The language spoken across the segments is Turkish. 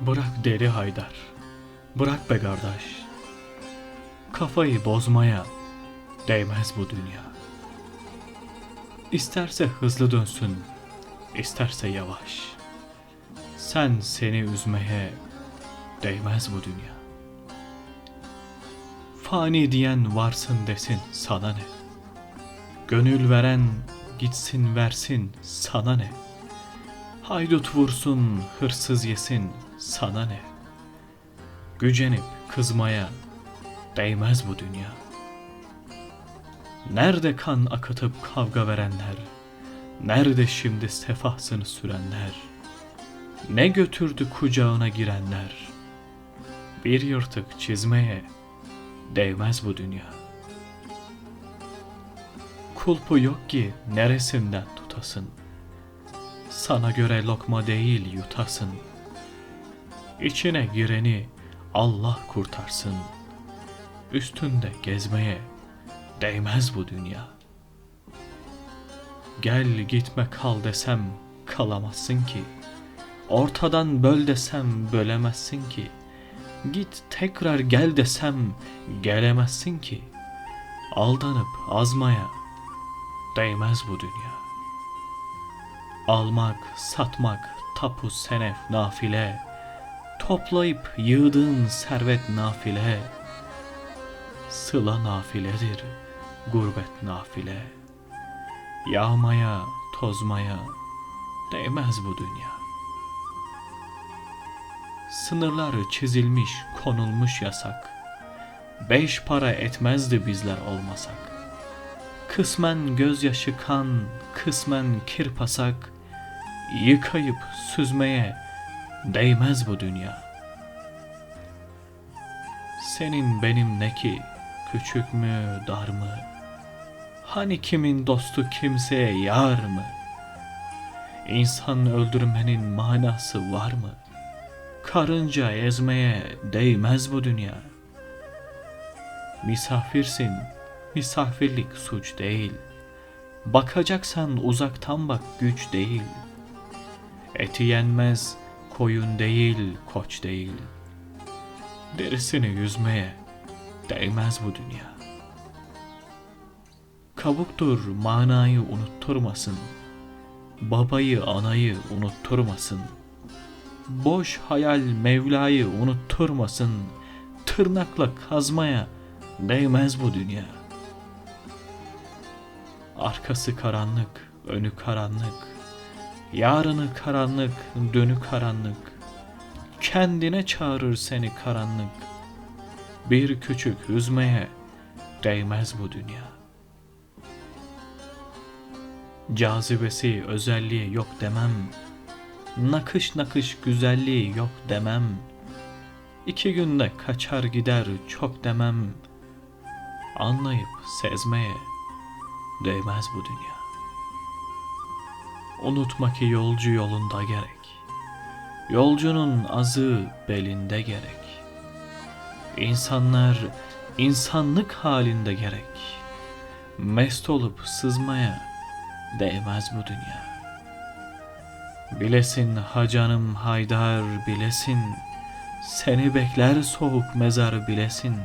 Bırak deli Haydar. Bırak be kardeş. Kafayı bozmaya değmez bu dünya. İsterse hızlı dönsün, isterse yavaş. Sen seni üzmeye değmez bu dünya. Fani diyen varsın desin sana ne? Gönül veren gitsin versin sana ne? Haydut vursun hırsız yesin sana ne? Gücenip kızmaya değmez bu dünya. Nerede kan akıtıp kavga verenler? Nerede şimdi sefasını sürenler? Ne götürdü kucağına girenler? Bir yırtık çizmeye değmez bu dünya. Kulpu yok ki neresinden tutasın. Sana göre lokma değil yutasın. İçine gireni Allah kurtarsın. Üstünde gezmeye değmez bu dünya. Gel gitme kal desem kalamazsın ki. Ortadan böl desem bölemezsin ki. Git tekrar gel desem gelemezsin ki. Aldanıp azmaya değmez bu dünya. Almak, satmak, tapu, senef, nafile, toplayıp yığdığın servet nafile, sıla nafiledir, gurbet nafile. Yağmaya, tozmaya değmez bu dünya. Sınırları çizilmiş, konulmuş yasak. Beş para etmezdi bizler olmasak. Kısmen gözyaşı kan, kısmen kirpasak, yıkayıp süzmeye değmez bu dünya. Senin benim ne ki, küçük mü, dar mı? Hani kimin dostu kimseye yar mı? İnsan öldürmenin manası var mı? Karınca ezmeye değmez bu dünya. Misafirsin, misafirlik suç değil. Bakacaksan uzaktan bak güç değil. Eti yenmez, koyun değil, koç değil. Derisini yüzmeye değmez bu dünya. Kabuktur manayı unutturmasın. Babayı anayı unutturmasın. Boş hayal Mevla'yı unutturmasın. Tırnakla kazmaya değmez bu dünya. Arkası karanlık, önü karanlık. Yarını karanlık, dönü karanlık. Kendine çağırır seni karanlık. Bir küçük üzmeye değmez bu dünya. Cazibesi, özelliği yok demem. Nakış nakış güzelliği yok demem. İki günde kaçar gider çok demem. Anlayıp sezmeye değmez bu dünya. Unutma ki yolcu yolunda gerek. Yolcunun azı belinde gerek. İnsanlar insanlık halinde gerek. Mest olup sızmaya değmez bu dünya. Bilesin hacanım haydar bilesin, seni bekler soğuk mezar bilesin.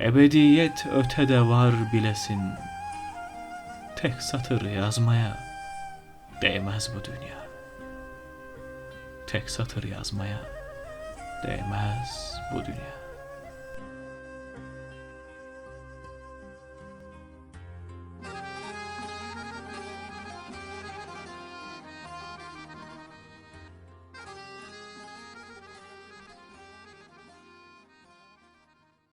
Ebediyet ötede var bilesin. Tek satır yazmaya değmez bu dünya. Tek satır yazmaya değmez bu dünya.